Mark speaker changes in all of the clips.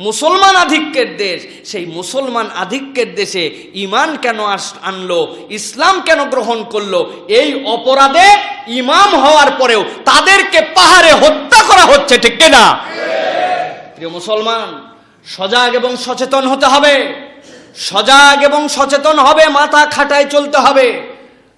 Speaker 1: মুসলমান আধিক্যের দেশ, সেই মুসলমান আধিক্যের দেশে ইমান কেন আনলো? ইসলাম কেন গ্রহণ করল? এই অপরাধে ইমাম হওয়ার পরেও তাদেরকে পাহাড়ে হত্যা করা হচ্ছে, ঠিক কিনা? প্রিয় মুসলমান, সজাগ এবং সচেতন হতে হবে। সজাগ এবং সচেতন হবে, মাথা খাটায় চলতে হবে।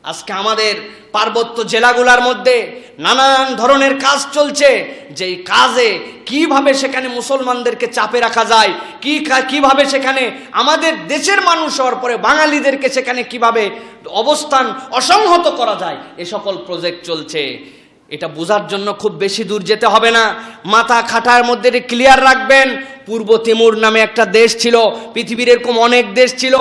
Speaker 1: আজকে আমাদের পার্বত্য জেলাগুলোর মধ্যে নানান ধরনের কাজ চলছে। যেই কাজে কীভাবে সেখানে মুসলমানদেরকে চাপে রাখা যায়, কি কীভাবে সেখানে আমাদের দেশের মানুষ হওয়ার পরে বাঙালিদেরকে সেখানে কীভাবে অবস্থান অসংহত করা যায়, এ সকল প্রজেক্ট চলছে। এটা বোঝার জন্য খুব বেশি দূর যেতে হবে না। মাথা খাটার মধ্যে ক্লিয়ার রাখবেন। পূর্ব তিমুর নামে একটা দেশ ছিল, পৃথিবীর এরকম অনেক দেশ ছিল,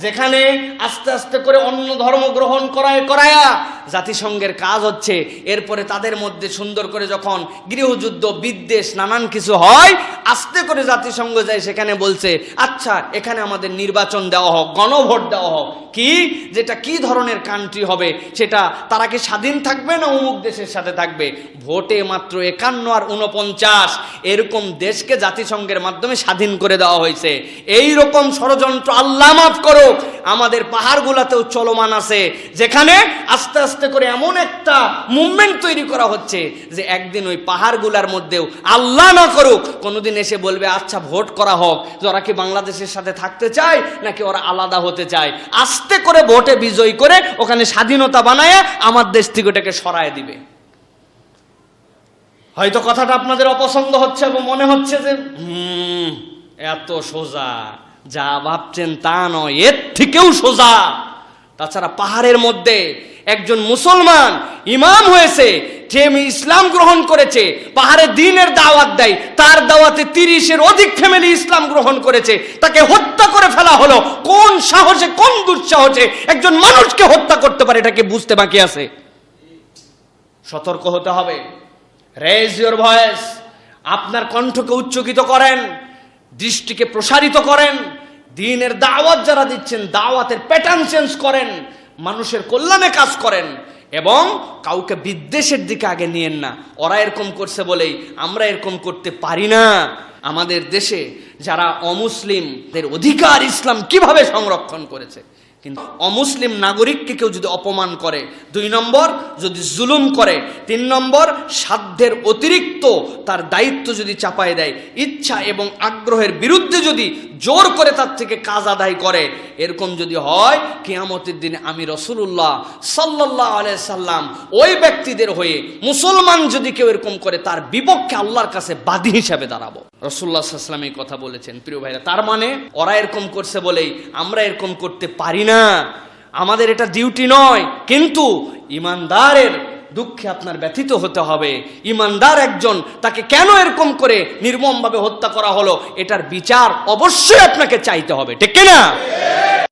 Speaker 1: যেখানে আস্তে আস্তে করে অন্য ধর্ম গ্রহণ করায় করায়া জাতিসংঘের কাজ হচ্ছে। এরপরে তাদের মধ্যে সুন্দর করে যখন গৃহযুদ্ধ, বিদ্বেষ, নানান কিছু হয়, আস্তে করে জাতিসংঘ যায়, সেখানে বলছে আচ্ছা এখানে আমাদের নির্বাচন দেওয়া হোক, গণভোট দেওয়া হোক। কি? যেটা কি ধরনের কান্ট্রি হবে? সেটা তারা কি স্বাধীন থাকবে না অমুক দেশের সাথে থাকবে? ভোটে মাত্র একান্ন আর উনপঞ্চাশ এরকম দেশকে জাতিসংঘের মাধ্যমে স্বাধীন করে দেওয়া হয়েছে। এই রকম ষড়যন্ত্র আল্লাহ মাফ করো আমাদের পাহাড়গুলাতেও চলমান আছে, যেখানে আস্তে আস্তে করে এমন একটা মুভমেন্ট তৈরি করা হচ্ছে যে একদিন ওই পাহাড়গুলার মধ্যেও আল্লাহ না করুক, কোনোদিন এসে বলবে আচ্ছা ভোট করা হোক, যে ওরা কি বাংলাদেশের সাথে থাকতে চায়, নাকি ওরা আলাদা হতে চায়? আস্তে করে ভোটে বিজয়ী করে ওখানে স্বাধীনতা বানায় আমার দেশ থেকে ওটাকে সরায় দিবে। হয়তো কথাটা আপনাদের অপছন্দ হচ্ছে এবং মনে হচ্ছে যে এত সোজা, যা ভাবছেন তা নয়, এর থেকেও সোজা। তাছাড়া পাহাড়ের মধ্যে একজন মুসলমান ইমাম হয়েছে, যে ইসলাম গ্রহণ করেছে, পাহাড়ে দিনের দাওয়াত দেয়, তার দাওয়াতে তিরিশের অধিক ফ্যামিলি ইসলাম গ্রহণ করেছে, তাকে হত্যা করে ফেলা হলো। কোন সাহসে, কোন দুঃসাহসে একজন মানুষকে হত্যা করতে পারে এটাকে বুঝতে বাকি আছে? সতর্ক হতে হবে। রেজ ইউর ভয়েস আপনার কণ্ঠকে উচ্চকিত করেন, দৃষ্টিকে প্রসারিত করেন, দিনের দাওয়াত যারা দিচ্ছেন, দাওয়াতের প্যাটার্ন চেঞ্জ করেন, মানুষের কল্যাণে কাজ করেন এবং কাউকে বিদ্বেষের দিকে আগে নিয়েন না। ওরা এরকম করছে বলেই আমরা এরকম করতে পারি না। আমাদের দেশে যারা অমুসলিমদের অধিকার ইসলাম কীভাবে সংরক্ষণ করেছে? কিন্তু অমুসলিম নাগরিককে কেউ যদি অপমান করে, দুই নম্বর, যদি জুলুম করে, তিন নম্বর, সাধ্যের অতিরিক্ত তার দায়িত্ব যদি চাপায় দেয়, ইচ্ছা এবং আগ্রহের বিরুদ্ধে যদি জোর করে তার থেকে কাজ আদায় করে, এরকম যদি হয়, কিয়ামতের দিনে আমি রসুল্লাহ সাল্লাহ আলাই সাল্লাম ওই ব্যক্তিদের হয়ে মুসলমান যদি কেউ এরকম করে, তার বিপক্ষে আল্লাহর কাছে বাদী হিসাবে দাঁড়াবো। রসুল্লাহ সাল্লাম এই কথা বলেছেন। প্রিয় ভাইরা, তার মানে ওরা এরকম করছে বলেই আমরা এরকম করতে পারি না। আমাদের এটা ডিউটি নয়। কিন্তু ইমানদারের দুঃখে আপনার ব্যথিত হতে হবে। ইমানদার একজন, তাকে কেন এরকম করে নির্মমভাবে হত্যা করা হলো, এটার বিচার অবশ্যই আপনাকে চাইতে হবে। ঠিক না